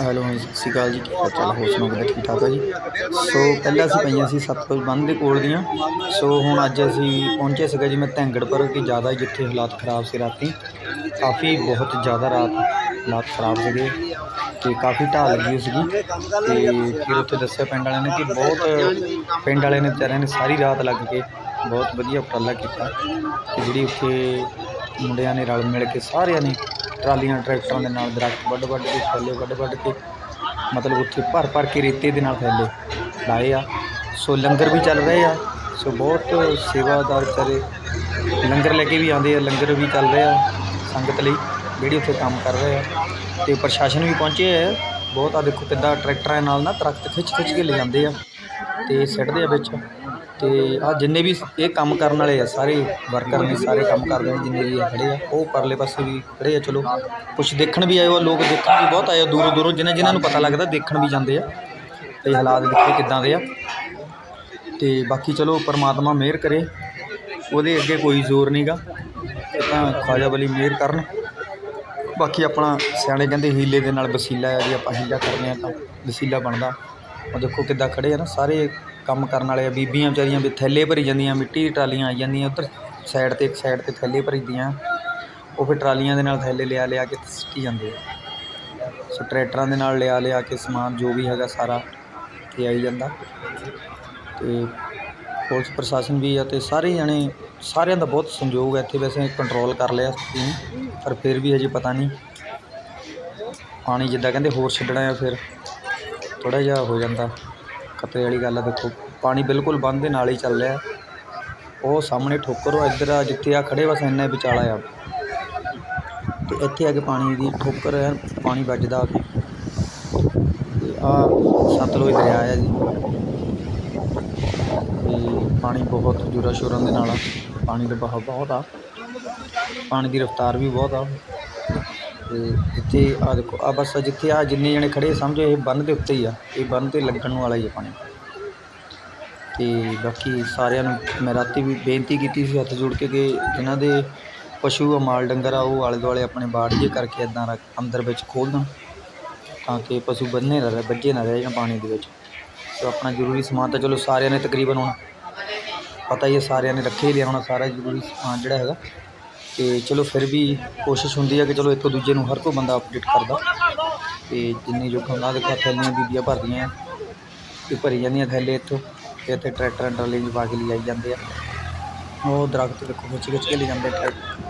Hello, ਹਾਂਜੀ, ਸਤਿ ਸ਼੍ਰੀ ਅਕਾਲ ਜੀ। ਕੀ ਹਾਲ ਚਾਲ? ਹੋਰ ਸੁਣਾਓ, ਕਿੱਦਾਂ? ਠੀਕ ਠਾਕ ਆ ਜੀ? ਸੋ, ਪਹਿਲਾਂ ਅਸੀਂ ਪਈਆਂ ਸੀ ਸਤਲੁਜ ਬੰਦ ਦੇ ਕੋਲ ਦੀਆਂ। ਸੋ, ਹੁਣ ਅੱਜ ਅਸੀਂ ਪਹੁੰਚੇ ਸੀਗਾ ਜਿਵੇਂ ਧੈਂਗੜ ਪਰ, ਕਿ ਜ਼ਿਆਦਾ ਜਿੱਥੇ ਹਾਲਾਤ ਖਰਾਬ ਸੀ ਰਾਤੀ, ਕਾਫੀ ਬਹੁਤ ਜ਼ਿਆਦਾ ਰਾਤ ਹਾਲਾਤ ਖਰਾਬ ਸੀਗੇ ਤੇ ਕਾਫੀ ਢਾਹ ਲੱਗੀ ਸੀਗੀ। ਤੇ ਫਿਰ ਉੱਥੇ ਦੱਸਿਆ ਪਿੰਡ ਵਾਲਿਆਂ ਨੇ ਕਿ ਬਹੁਤ ਪਿੰਡ ਵਾਲਿਆਂ ਨੇ ਵਿਚਾਰਿਆਂ ਨੇ ਸਾਰੀ ਰਾਤ ਲੱਗ ਕੇ ਬਹੁਤ ਵਧੀਆ ਉਪਰਾਲਾ ਕੀਤਾ, ਕਿ ਜਿਹੜੀ ਉੱਥੇ ਮੁੰਡਿਆਂ ਨੇ ਰਲ ਮਿਲ ਕੇ ਸਾਰਿਆਂ ਨੇ ਟਰਾਲੀਆਂ ਟਰੈਕਟਰਾਂ ਦੇ ਨਾਲ ਦਰਖਤ ਵੱਢ ਵੱਢ ਕੇ, ਥੈਲੇ ਵੱਢ ਵੱਢ ਕੇ, ਮਤਲਬ ਉੱਥੇ ਭਰ ਭਰ ਕੇ ਰੇਤੇ ਦੇ ਨਾਲ ਥੈਲੇ ਲਾਏ ਆ। ਸੋ ਲੰਗਰ ਵੀ ਚੱਲ ਰਹੇ ਆ, ਸੋ ਬਹੁਤ ਸੇਵਾਦਾਰ ਕਰੇ ਲੰਗਰ ਲੈ ਕੇ ਵੀ ਆਉਂਦੇ ਆ, ਲੰਗਰ ਵੀ ਚੱਲ ਰਿਹਾ ਸੰਗਤ ਲਈ, ਜਿਹੜੀ ਉੱਥੇ ਕੰਮ ਕਰ ਰਹੇ ਆ। ਤੇ ਪ੍ਰਸ਼ਾਸਨ ਵੀ ਪਹੁੰਚੇ ਆ, ਬਹੁਤ ਆ ਦੇਖੋ ਕਿੱਦਾਂ ਟਰੈਕਟਰਾਂ ਨਾਲ ਨਾ ਦਰਖਤ ਖਿੱਚ ਖਿੱਚ ਕੇ ਲੈ ਜਾਂਦੇ ਆ, ਤੇ ਸਿੱਟਦੇ ਆ ਵਿੱਚ। ਤੇ ਆ ਜਿੰਨੇ ਵੀ ਇਹ ਕੰਮ ਕਰਨ ਵਾਲੇ ਆ, ਸਾਰੇ ਵਰਕਰ ਨੇ, ਸਾਰੇ ਕੰਮ ਕਰਦੇ ਨੇ, ਜਿੰਨੇ ਵੀ ਖੜੇ ਆ, ਉਹ ਪਰਲੇ ਪਾਸੇ ਵੀ ਖੜੇ ਆ, ਚਲੋ। ਕੁਝ ਦੇਖਣ ਵੀ ਆਏ ਆ ਲੋਕ ਦੇਖਣ ਵੀ ਬਹੁਤ ਆਏ ਆ, ਦੂਰੋਂ ਦੂਰੋਂ ਜਿਨ੍ਹਾਂ ਜਿਨ੍ਹਾਂ ਨੂੰ ਪਤਾ ਲੱਗਦਾ ਦੇਖਣ ਵੀ ਜਾਂਦੇ ਆ ਤੇ ਹਾਲਾਤ ਦੇਖੇ ਕਿੱਦਾਂ ਦੇ ਆ। ਤੇ ਬਾਕੀ ਚਲੋ, ਪਰਮਾਤਮਾ ਮਿਹਰ ਕਰੇ, ਉਹਦੇ ਅੱਗੇ ਕੋਈ ਜ਼ੋਰ ਨਹੀਂਗਾ ਇਹ ਤਾਂ ਖਵਾਜਾ ਬਲੀ ਮਿਹਰ ਕਰਨ। ਬਾਕੀ ਆਪਣਾ ਸਿਆਣੇ ਕਹਿੰਦੇ ਹੀਲੇ ਦੇ ਨਾਲ ਵਸੀਲਾ ਆ, ਜੇ ਆਪਾਂ ਹੀਲਾ ਕਰਦੇ ਆ ਤਾਂ ਵਸੀਲਾ ਬਣਦਾ। ਉਹ ਦੇਖੋ ਕਿੱਦਾਂ ਖੜੇ ਆ ਨਾ, ਸਾਰੇ ਕੰਮ ਕਰਨ ਵਾਲੇ ਬੀਬੀਆਂ ਵਿਚਾਰੀਆਂ ਵੀ ਥੈਲੇ ਭਰੀ ਜਾਂਦੀਆਂ, ਮਿੱਟੀ ਦੀ ਟਰਾਲੀਆਂ ਆਈ ਜਾਂਦੀਆਂ, ਉੱਧਰ ਸਾਈਡ ਤੇ ਇੱਕ ਸਾਈਡ ਤੇ ਥੈਲੇ ਭਰੀਦੀਆਂ ਉਹ ਫਿਰ ਟਰਾਲੀਆਂ ਦੇ ਨਾਲ ਥੈਲੇ ਲਿਆ ਲਿਆ ਕੇ ਸਿੱਟੀ ਜਾਂਦੇ ਆ। ਸੋ ਟਰੈਕਟਰਾਂ ਦੇ ਨਾਲ ਲਿਆ ਲਿਆ ਕੇ ਸਮਾਨ ਜੋ ਵੀ ਹੈਗਾ ਸਾਰਾ ਤੇ ਆਈ ਜਾਂਦਾ। ਤੇ ਪੁਲਿਸ ਪ੍ਰਸ਼ਾਸਨ ਵੀ ਆ ਤੇ ਸਾਰੇ ਜਣੇ, ਸਾਰਿਆਂ ਦਾ ਬਹੁਤ ਸੰਯੋਗ ਹੈ ਇੱਥੇ ਵੈਸੇ ਕੰਟਰੋਲ ਕਰ ਲਿਆ ਸਥਿਤੀ ਪਰ ਫਿਰ ਵੀ ਹਜੇ ਪਤਾ ਨਹੀਂ। ਪਾਣੀ ਜਿੱਦਾਂ ਕਹਿੰਦੇ ਹੋਰ ਛੱਡਣਾ ਆ, ਫਿਰ ਥੋੜਾ ਜਿਹਾ ਹੋ ਜਾਂਦਾ। ਖਤਰੇ ਵਾਲੀ ਗੱਲ ਆ, ਦੇਖੋ, ਪਾਣੀ ਬਿਲਕੁਲ ਬੰਦ ਦੇ ਨਾਲ ਹੀ ਚੱਲ ਰਿਹਾ। ਉਹ ਸਾਹਮਣੇ ਠੋਕਰ ਉਹ ਇੱਧਰ ਆ, ਜਿੱਥੇ ਆ ਖੜੇ ਬਸ ਇੰਨਾ ਹੀ ਵਿਚਾਲਾ ਆ। ਤੇ ਇੱਥੇ ਆ ਕੇ ਪਾਣੀ ਦੀ ਠੋਕਰ ਹੈ ਪਾਣੀ ਵੱਜਦਾ ਆ ਕੇ ਤੇ ਆ ਸਤਲੁਜ ਦਰਿਆ ਆ ਜੀ। ਤੇ ਪਾਣੀ ਬਹੁਤ ਜ਼ੋਰਾਂ ਸ਼ੋਰਾਂ ਦੇ ਨਾਲ ਆ। ਪਾਣੀ ਦਾ ਬਹਾਅ ਬਹੁਤ ਆ। ਪਾਣੀ ਦੀ ਰਫ਼ਤਾਰ ਵੀ ਬਹੁਤ ਆ। ਤੇ ਇੱਥੇ ਆ ਦੇਖੋ ਆ ਬਸ ਜਿੱਥੇ ਆ ਜਿੰਨੇ ਜਣੇ ਖੜੇ, ਸਮਝੋ ਇਹ ਬੰਨ ਦੇ ਉੱਤੇ ਹੀ ਆ। ਇਹ ਬੰਨ ਤੇ ਲੱਗਣ ਵਾਲਾ ਹੀ ਆ ਪਾਣੀ। ਤੇ ਬਾਕੀ ਸਾਰਿਆਂ ਨੂੰ ਮੈਂ ਰਾਤੀ ਵੀ ਬੇਨਤੀ ਕੀਤੀ ਸੀ ਹੱਥ ਜੋੜ ਕੇ ਕਿ ਜਿਨ੍ਹਾਂ ਦੇ ਪਸ਼ੂ ਆ, ਮਾਲ ਡੰਗਰ ਆ, ਉਹ ਆਲੇ ਦੁਆਲੇ ਆਪਣੇ ਬਾੜ ਜੇ ਕਰਕੇ ਇਦਾਂ ਰੱਖ, ਅੰਦਰ ਵਿੱਚ ਖੋਲ੍ਹ ਦੇਣ ਤਾਂ ਕਿ ਪਸ਼ੂ ਬੰਨੇ ਨਾ ਰਹੇ, ਬੱਝੇ ਨਾ ਰਹਿ ਜਾਣ ਪਾਣੀ ਦੇ ਵਿੱਚ। ਸੋ ਆਪਣਾ ਜ਼ਰੂਰੀ ਸਮਾਨ ਤਾਂ ਚਲੋ ਸਾਰਿਆਂ ਨੇ ਤਕਰੀਬਨ ਹੁਣ ਪਤਾ ਹੀ ਹੈ ਸਾਰਿਆਂ ਨੇ ਰੱਖੇ ਹੀ ਲਿਆ ਹੋਣਾ, ਸਾਰਾ ਜ਼ਰੂਰੀ ਸਮਾਨ ਜਿਹੜਾ ਹੈਗਾ। ਤੇ ਚਲੋ ਫਿਰ ਵੀ ਕੋਸ਼ਿਸ਼ ਹੁੰਦੀ ਹੈ ਕਿ ਚਲੋ ਇੱਕ ਦੂਜੇ ਨੂੰ ਹਰ ਕੋਈ ਬੰਦਾ ਅਪਡੇਟ ਕਰਦਾ। ਤੇ ਜਿੰਨੇ ਜੋ ਹੁੰਦਾ ਦੇਖੋ ਥੈਲੀਆਂ ਬੀਬੀਆਂ ਭਰਦੀਆਂ ਆ, ਤੇ ਭਰੀ ਜਾਂਦੀਆਂ ਥੈਲੇ ਇੱਥੋਂ, ਤੇ ਇੱਥੇ ਟਰੈਕਟਰਾਂ ਟਰਾਲੀ 'ਚ ਪਾ ਕੇ ਲਿਜਾਈ ਜਾਂਦੇ ਆ। ਉਹ ਦਰਖਤ ਦੇਖੋ ਖਿੱਚ ਖਿੱਚ ਕੇ ਲੈ ਜਾਂਦੇ ਟਰੈਕਟਰ